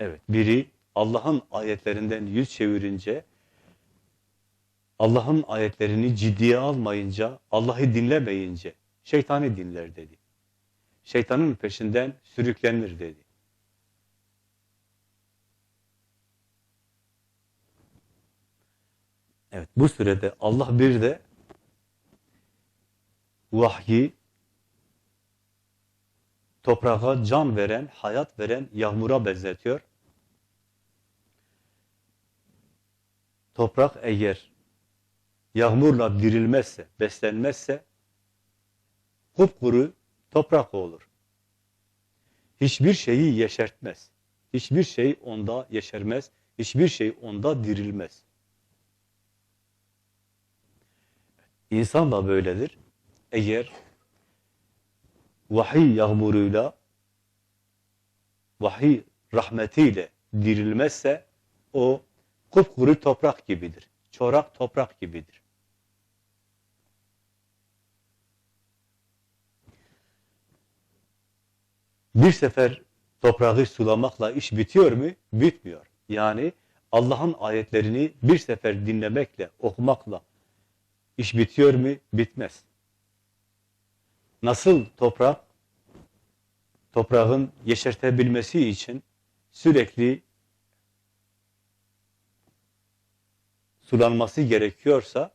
Evet, biri Allah'ın ayetlerinden yüz çevirince, Allah'ın ayetlerini ciddiye almayınca, Allah'ı dinlemeyince, şeytanı dinler dedi. Şeytanın peşinden sürüklenir dedi. Evet, bu sürede Allah bir de vahyi toprağa can veren, hayat veren yağmura benzetiyor. Toprak eğer yağmurla dirilmezse, beslenmezse kupkuru toprak olur. Hiçbir şeyi yeşertmez. Hiçbir şey onda yeşermez. Hiçbir şey onda dirilmez. İnsan da böyledir. Eğer vahiy yağmuruyla, vahiy rahmetiyle dirilmezse o kupkuru toprak gibidir. Çorak toprak gibidir. Bir sefer toprağı sulamakla iş bitiyor mu? Bitmiyor. Yani Allah'ın ayetlerini bir sefer dinlemekle, okumakla iş bitiyor mu? Bitmez. Nasıl toprak toprağın yeşertebilmesi için sürekli sulanması gerekiyorsa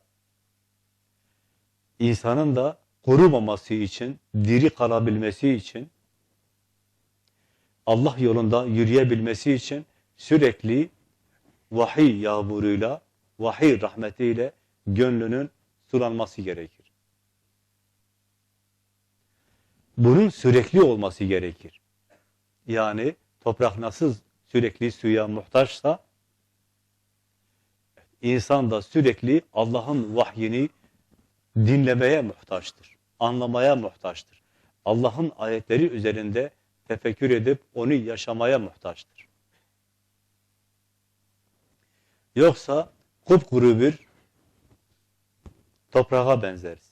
insanın da kurumaması için, diri kalabilmesi için Allah yolunda yürüyebilmesi için sürekli vahiy yağmuruyla, vahiy rahmetiyle gönlünün sulanması gerekir. Bunun sürekli olması gerekir. Yani toprak nasıl sürekli suya muhtaçsa insan da sürekli Allah'ın vahyini dinlemeye muhtaçtır. Anlamaya muhtaçtır. Allah'ın ayetleri üzerinde tefekkür edip onu yaşamaya muhtaçtır. Yoksa kupkuru bir toprağa benzeriz.